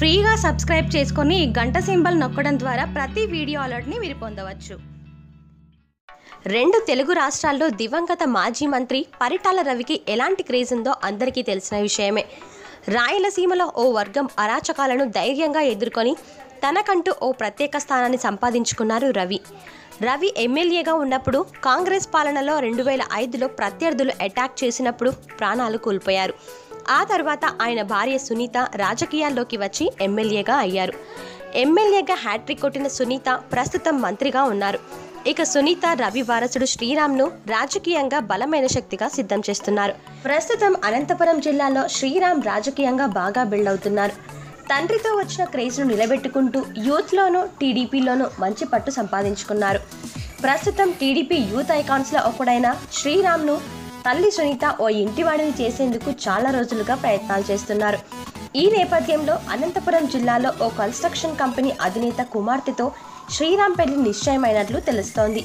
ఫ్రీగా సబ్స్క్రైబ్ చేసుకొని గంట సింబల్ నొక్కడం ద్వారా ప్రతి వీడియో అలర్ట్ని మీరు పొందవచ్చు. రెండు తెలుగు రాష్ట్రాల్లో దివంగత మాజీ మంత్రి పరిటాల రవికి ఎలాంటి క్రేజ్ ఉందో అందరికీ తెలిసిన విషయమే. రాయలసీమలో ఓ వర్గం అరాచకాలను ధైర్యంగా ఎదుర్కొని తనకంటూ ఓ ప్రత్యేక స్థానాన్ని సంపాదించుకున్నారు రవి. రవి ఎమ్మెల్యేగా ఉన్నప్పుడు కాంగ్రెస్ పాలనలో రెండు వేల ఐదులో ప్రత్యర్థులు అటాక్ చేసినప్పుడు ప్రాణాలు కోల్పోయారు. ఆ తర్వాత ఆయన భార్య సునీత రాజకీయాల్లోకి వచ్చి ఎమ్మెల్యేగా అయ్యారు. ఎమ్మెల్యేగా హ్యాట్రిక్ కొట్టిన సునీత ప్రస్తుతం మంత్రిగా ఉన్నారు. ఇక సునీత రవి వారసుడు శ్రీరామ్ను రాజకీయంగా బలమైన శక్తిగా సిద్ధం చేస్తున్నారు. ప్రస్తుతం అనంతపురం జిల్లాలో శ్రీరామ్ రాజకీయంగా బాగా బిల్డ్ అవుతున్నారు. తండ్రితో వచ్చిన క్రేజ్ను నిలబెట్టుకుంటూ యూత్లోనూ టీడీపీలోనూ మంచి పట్టు సంపాదించుకున్నారు. ప్రస్తుతం టీడీపీ యూత్ ఐకాన్స్లో ఒకడైన శ్రీరామ్ను తల్లి సునీత ఓ ఇంటివాడిని చేసేందుకు చాలా రోజులుగా ప్రయత్నాలు చేస్తున్నారు. ఈ నేపథ్యంలో అనంతపురం జిల్లాలో ఓ కన్స్ట్రక్షన్ కంపెనీ అధినేత కుమార్తెతో శ్రీరామ్ పెళ్ళి నిశ్చయమైనట్లు తెలుస్తోంది.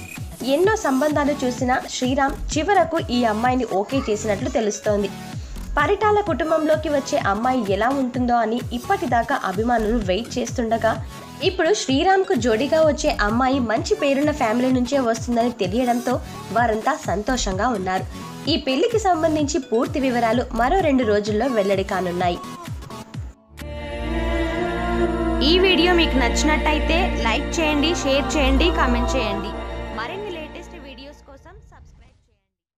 ఎన్నో సంబంధాలు చూసిన శ్రీరామ్ చివరకు ఈ అమ్మాయిని ఓకే చేసినట్లు తెలుస్తోంది. పరిటాల కుటుంబంలోకి వచ్చే అమ్మాయి ఎలా ఉంటుందో అని ఇప్పటిదాకా అభిమానులు వెయిట్ చేస్తుండగా ఇప్పుడు శ్రీరామ్కు జోడీగా వచ్చే అమ్మాయి మంచి పేరున్న ఫ్యామిలీ నుంచే వస్తుందని తెలియడంతో వారంతా సంతోషంగా ఉన్నారు. ఈ పెళ్ళికి సంబంధించి పూర్తి వివరాలు మరో రెండు రోజుల్లో వెల్లడి కానున్నాయి. ఈ వీడియో మీకు నచ్చినట్టయితే లైక్ చేయండి షేర్ చేయండి కామెంట్ చేయండి. మరి లేటెస్ట్ వీడియోస్ కోసం సబ్స్క్రై